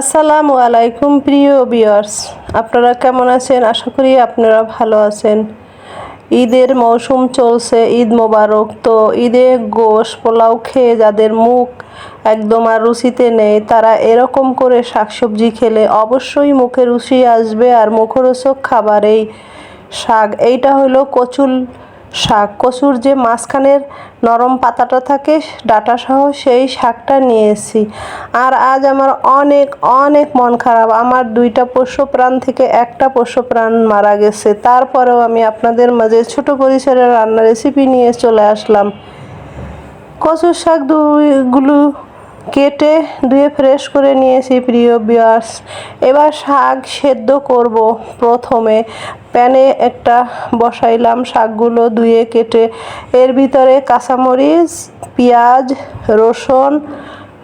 আসসালামু আলাইকুম প্রিয় বিয়ার্স আপনারা কেমন আছেন? আশা করি আপনারা ভালো আছেন। ঈদের মৌসুম চলছে, ঈদ মোবারক। তো ঈদে গোশ পোলাও খেয়ে যাদের মুখ একদম আর রুচিতে নেই, তারা এরকম করে শাকসবজি খেলে অবশ্যই মুখে রুচি আসবে আর মুখরোচক খাবার এই শাক। এইটা হলো কচুল শাক। কচুর যে মাঝখানের নরম পাতাটা থাকে ডাটা সহ সেই শাকটা নিয়েছি। আর আজ আমার অনেক অনেক মন খারাপ। আমার দুইটা পোষ্য প্রাণ থেকে একটা পোষ্য প্রাণ মারা গেছে। তারপরেও আমি আপনাদের মাঝে ছোট পরিসরের রান্না রেসিপি নিয়ে চলে আসলাম। কচুর শাক দুইগুলো কেটে ধুয়ে ফ্রেশ করে নিয়েছি প্রিয় বিয়ার্স এবার শাক সেদ্ধ করব প্রথমে। প্যানে একটা বসাইলাম শাকগুলো ধুয়ে কেটে। এর ভিতরে কাঁচামরিচ, পেঁয়াজ, রসুন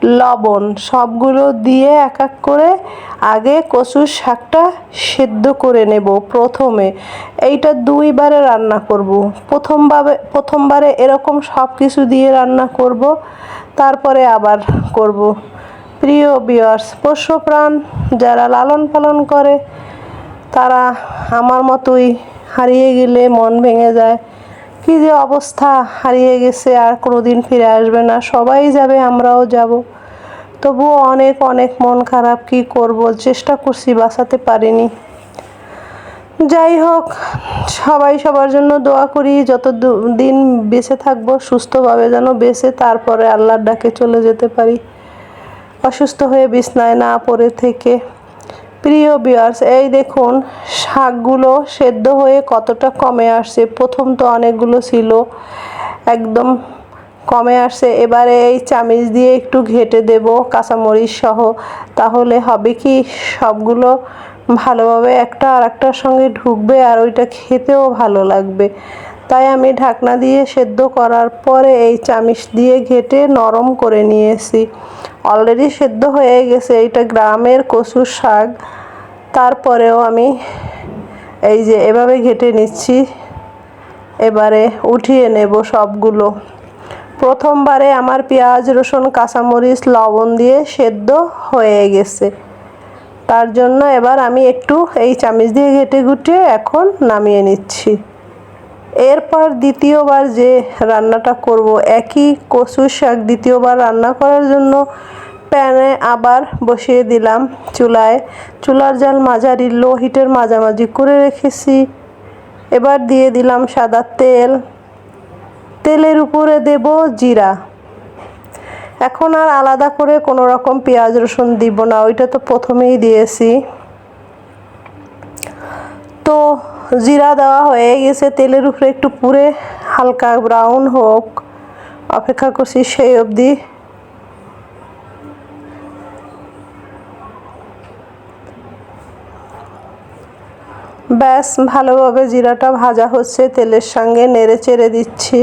লবণ সবগুলো দিয়ে এক এক করে আগে কচুর শাকটা সেদ্ধ করে নেব প্রথমে। এইটা দুইবারে রান্না করব। প্রথমবারে প্রথমবারে এরকম সব কিছু দিয়ে রান্না করব। তারপরে আবার করব। প্রিয় বিয়ার্স পোষ্য প্রাণ যারা লালন পালন করে, তারা আমার মতোই হারিয়ে গেলে মন ভেঙে যায়। কি যে অবস্থা, হারিয়ে গেছে, আর কোনোদিন ফিরে আসবে না। সবাই যাবে, আমরাও যাব। তবুও অনেক অনেক মন খারাপ কি করব? চেষ্টা করছি, বাঁচাতে পারিনি। যাই হোক, সবাই সবার জন্য দোয়া করি, যত দিন বেঁচে থাকব, সুস্থভাবে যেন বেঁচে, তারপরে আল্লাহর ডাকে চলে যেতে পারি। অসুস্থ হয়ে বিছনায় না পড়ে থেকে। প্রিয় বিয়ার্স এই দেখুন, শাকগুলো সেদ্ধ হয়ে কতটা কমে আসছে। প্রথম তো অনেকগুলো ছিল, একদম কমে আসছে। এবারে এই চামিচ দিয়ে একটু ঘেটে দেব কাঁচামরিচ সহ। তাহলে হবে কি, সবগুলো ভালোভাবে একটা আর একটার সঙ্গে ঢুকবে আর ওইটা খেতেও ভালো লাগবে। তাই আমি ঢাকনা দিয়ে সেদ্ধ করার পরে এই চামিচ দিয়ে ঘেটে নরম করে নিয়েছি। অলরেডি সেদ্ধ হয়ে গেছে এইটা গ্রামের কচুর শাক। তারপরেও আমি এই যে এভাবে ঘেটে নিচ্ছি। এবারে উঠিয়ে নেব সবগুলো। প্রথমবারে আমার পেঁয়াজ, রসুন, কাঁচামরিচ, লবণ দিয়ে সেদ্ধ হয়ে গেছে। তার জন্য এবার আমি একটু এই চামিচ দিয়ে ঘেটে ঘুটিয়ে এখন নামিয়ে নিচ্ছি। এরপর দ্বিতীয়বার যে রান্নাটা করব, একই কচু শাক দ্বিতীয়বার রান্না করার জন্য প্যানে আবার বসিয়ে দিলাম চুলায়। চুলার জাল মাঝারি, লো হিটের মাঝামাঝি করে রেখেছি। এবার দিয়ে দিলাম সাদা তেল তেলের উপরে দেব জিরা। এখন আর আলাদা করে কোনো রকম পেঁয়াজ রসুন দিব না, ওইটা তো প্রথমেই দিয়েছি। তো জিরা দেওয়া হয়ে গেছে, তেলের উপরে একটু পুরে হালকা ব্রাউন হোক। অপেক্ষা করছি সেই অবধি। ব্যাস, ভালোভাবে জিরাটা ভাজা হচ্ছে, তেলের সঙ্গে নেড়ে চেড়ে দিচ্ছি।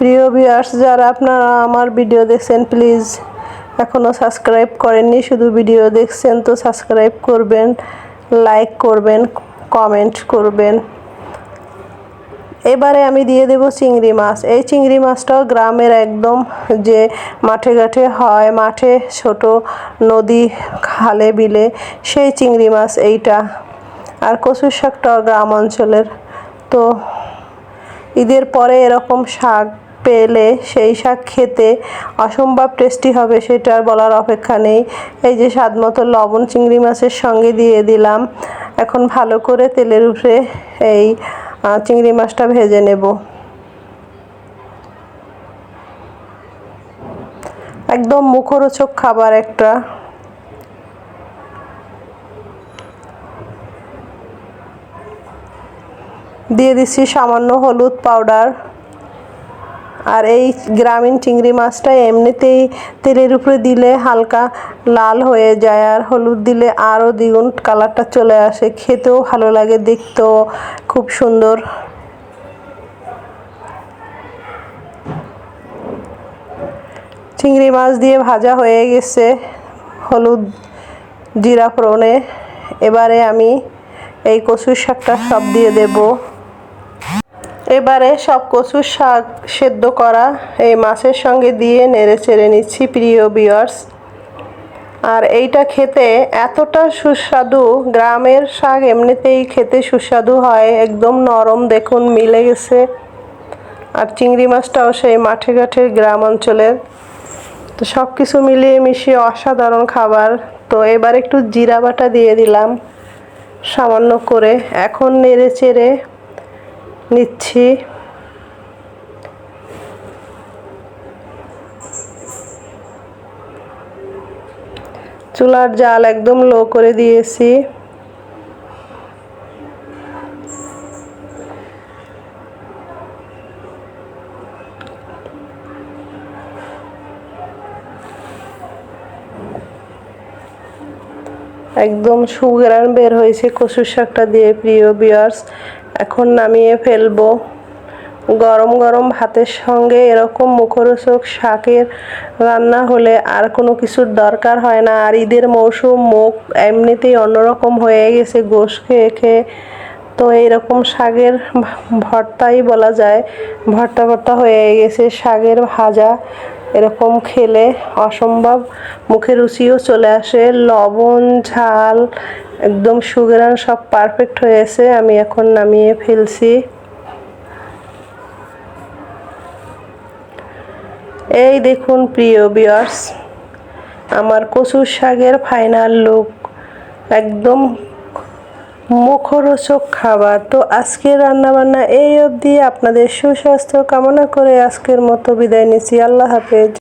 প্রিয় ভিউয়ার্স যারা আপনারা আমার ভিডিও দেখছেন প্লিজ এখনও সাবস্ক্রাইব করেননি, শুধু ভিডিও দেখছেন তো সাবস্ক্রাইব করবেন লাইক করবেন কমেন্ট করবেন। এবারে আমি দিয়ে দেব চিংড়ি মাছ। এই চিংড়ি মাছটাও গ্রামের একদম যে মাঠে ঘাটে হয়, মাঠে ছোট নদী, খালে বিলে, সেই চিংড়ি মাছ এইটা। আর কচুর শাকটাও গ্রাম অঞ্চলের। তো ঈদের পরে এরকম শাক পেলে সেই শাক খেতে অসম্ভব টেস্টি হবে সেটা বলার অপেক্ষা নেই। এই যে স্বাদ মতো লবণ, চিংড়ি মাছের সঙ্গে দিয়ে দিলাম। এখন ভালো করে তেলের উপরে এই চিংড়ি মাছটা ভেজে নেব। একদম মুখরোচক খাবার একটা। দিয়ে দিচ্ছি সামান্য হলুদ পাউডার আর এই গ্রামীণ চিংড়ি মাছটা এমনিতেই তেলের উপরে দিলে হালকা লাল হয়ে যায়, আর হলুদ দিলে আরও দ্বিগুণ কালারটা চলে আসে। খেতেও ভালো লাগে, দেখতেও খুব সুন্দর। চিংড়ি মাছ দিয়ে ভাজা হয়ে গেছে হলুদ জিরা ফোড়নে। এবারে আমি এই কচুর শাকটা সব দিয়ে দেবো। এবারে সব কচুর শাক সেদ্ধ করা, এই মাছের সঙ্গে দিয়ে নেড়ে চেড়ে নিচ্ছি প্রিয় বিয়ার্স আর এইটা খেতে এতটা সুস্বাদু, গ্রামের শাক এমনিতেই খেতে সুস্বাদু হয়, একদম নরম দেখুন মিলে গেছে। আর চিংড়ি মাছটাও সেই মাঠে ঘাটের গ্রাম অঞ্চলের। তো সব কিছু মিলিয়ে মিশিয়ে অসাধারণ খাবার। তো এবার একটু জিরা বাটা দিয়ে দিলাম, সামান্য করে। এখন নেড়ে চেড়ে নিচ্ছি। চুলার জাল একদম লো করে দিয়েছি। একদম সুগ্রান বের হয়েছে কচুর শাকটা দিয়ে, প্রিয় বিয়ার্স এখন নামিয়ে ফেলব। গরম গরম ভাতের সঙ্গে এরকম মুখরোচক শাকের রান্না হলে আর কোনো কিছুর দরকার হয় না। আর ঈদের মৌসুম, মুখ এমনিতেই অন্যরকম হয়ে গেছে, গোশ খেয়ে খেয়ে। তো এইরকম শাকের ভর্তাই বলা যায়। ভর্তা ভর্তা হয়ে গেছে, শাকের ভাজা। এরকম খেলে অসম্ভব। মুখে রুচিও চলে আসে, লবণ, ঝাল, একদম সুগেরান সব পারফেক্ট হয়েছে আমি এখন নামিয়ে ফেলছি। এই দেখুন প্রিয় বিয়ার্স আমার কচুর শাকের ফাইনাল লুক একদম মুখরোচক খাবার। তো আজকের রান্নাবান্না এই অবধি। আপনাদের সুস্বাস্থ্য কামনা করে আজকের মতো বিদায় নিচ্ছি। আল্লাহ হাফেজ।